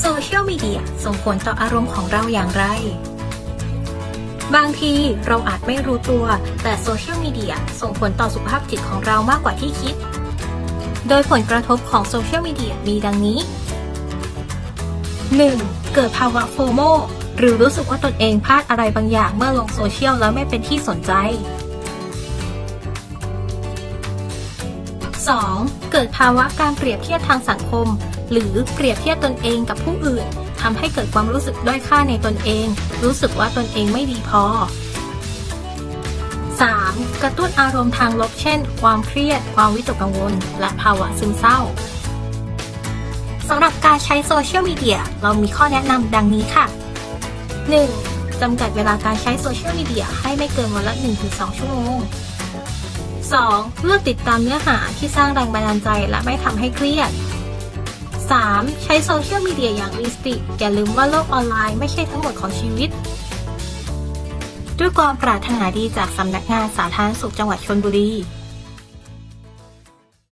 โซเชียลมีเดียส่งผลต่ออารมณ์ของเราอย่างไร บางทีเราอาจไม่รู้ตัว แต่โซเชียลมีเดียส่งผลต่อสุขภาพจิตของเรามากกว่าที่คิด โดยผลกระทบของโซเชียลมีเดียมีดังนี้ 1. เกิดภาวะโฟโมหรือรู้สึกว่าตนเองพลาดอะไรบางอย่างเมื่อลงโซเชียลแล้วไม่เป็นที่สนใจ 2. เกิดภาวะการเปรียบเทียบทางสังคม หรือเปรียบเทียบตนเองกับผู้อื่นทำให้เกิดความรู้สึกด้อยค่าในตนเอง รู้สึกว่าตนเองไม่ดีพอ 3. กระตุ้นอารมณ์ทางลบเช่น ความเครียด ความวิตกกังวล และภาวะซึมเศร้าสำหรับการใช้โซเชียลมีเดียเรามีข้อแนะนำดังนี้ค่ะ 1. จำกัดเวลาการใช้โซเชียลมีเดียให้ไม่เกินวันละ 1-2 ชั่วโมง 2. เลือกติดตามเนื้อหาที่สร้างแรงบันดาลใจและไม่ทำให้เครียด 3. ใช้โซเชียลมีเดียอย่างมีสติอย่าลืมว่าโลกออนไลน์ไม่ใช่ทั้งหมดของชีวิต ด้วยความปรารถนาดีจากสำนักงานสาธารณสุขจังหวัดชลบุรี